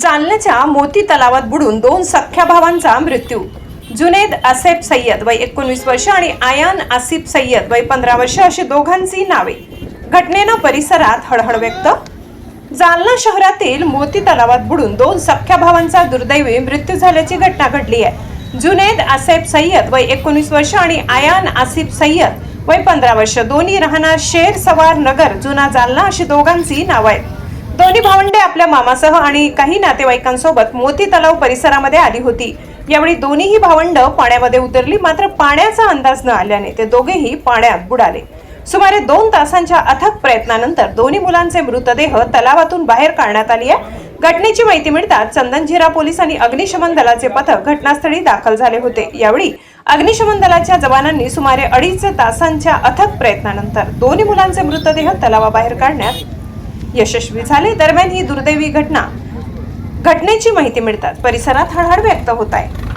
जालन्याच्या मोती तलावात बुडून दोन सख्ख्या भावांचा मृत्यू. जुनेद असेफ सय्यद वय एकोणवीस वर्ष आणि आयान आसिफ सय्यद वय पंधरा वर्ष अशी दोघांची नावे. घटनेनं परिसरात हळहळ व्यक्त. जालना शहरातील मोती तलावात बुडून दोन सख्ख्या भावांचा दुर्दैवी मृत्यू झाल्याची घटना घडली आहे. जुनेद असेफ सय्यद वय एकोणीस वर्ष आणि आयान आसिफ सय्यद वय पंधरा वर्ष दोन्ही राहणार शेर सवार नगर जुना जालना अशी दोघांची नावं आहेत. दोन्ही भावंडे आपल्या मामासह आणि काही नातेवाईकांसोबत मोती तलाव परिसरामध्ये आली होती. यावेळी दोन्हीही भावंड पाण्यामध्ये उतरली मात्र पाण्याचा अंदाज न आल्याने ते दोघेही पाण्यात बुडाले. सुमारे दोन तासांच्या अथक प्रयत्नानंतर दोन्ही मुलांचे मृतदेह तलावातून बाहेर काढण्यात आली आहे. घटनेची माहिती मिळताच चंदनझिरा पोलीस आणि अग्निशमन दलाचे पथक घटनास्थळी दाखल झाले होते. यावेळी अग्निशमन दलाच्या जवानांनी सुमारे अडीच तासांच्या अथक प्रयत्नानंतर दोन्ही मुलांचे मृतदेह तलावाबाहेर काढण्यात यशस्वी झाले दरम्यान ही दुर्दैवी घटना. घटनेची माहिती मिळतात परिसरात हळहळ व्यक्त होत आहे.